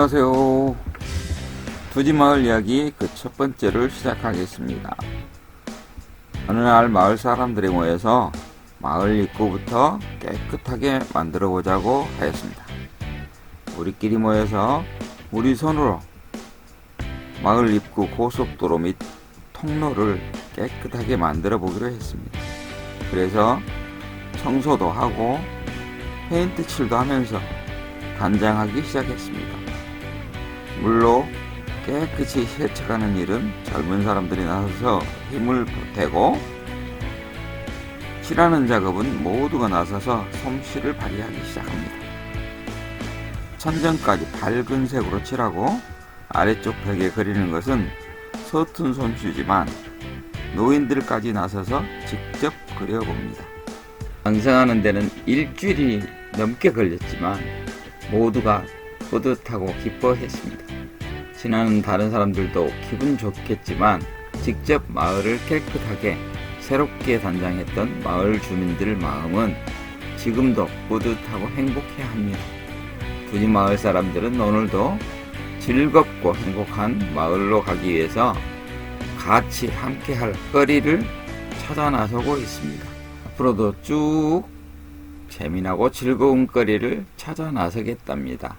안녕하세요. 두지마을 이야기 그 첫 번째를 시작하겠습니다. 어느 날 마을 사람들이 모여서 마을 입구부터 깨끗하게 만들어 보자고 하였습니다. 우리끼리 모여서 우리 손으로 마을 입구 고속도로 및 통로를 깨끗하게 만들어 보기로 했습니다. 그래서 청소도 하고 페인트 칠도 하면서 단장하기 시작했습니다. 물로 깨끗이 세척하는 일은 젊은 사람들이 나서서 힘을 보태고 칠하는 작업은 모두가 나서서 솜씨를 발휘하기 시작합니다. 천정까지 밝은 색으로 칠하고 아래쪽 벽에 그리는 것은 서툰 솜씨지만 노인들까지 나서서 직접 그려봅니다. 완성하는 데는 일주일이 넘게 걸렸지만 모두가 뿌듯하고 기뻐했습니다. 지나는 다른 사람들도 기분 좋겠지만 직접 마을을 깨끗하게 새롭게 단장했던 마을 주민들 마음은 지금도 뿌듯하고 행복해 합니다. 두지 마을 사람들은 오늘도 즐겁고 행복한 마을로 가기 위해서 같이 함께 할 거리를 찾아 나서고 있습니다. 앞으로도 쭉 재미나고 즐거운 거리를 찾아 나서겠답니다.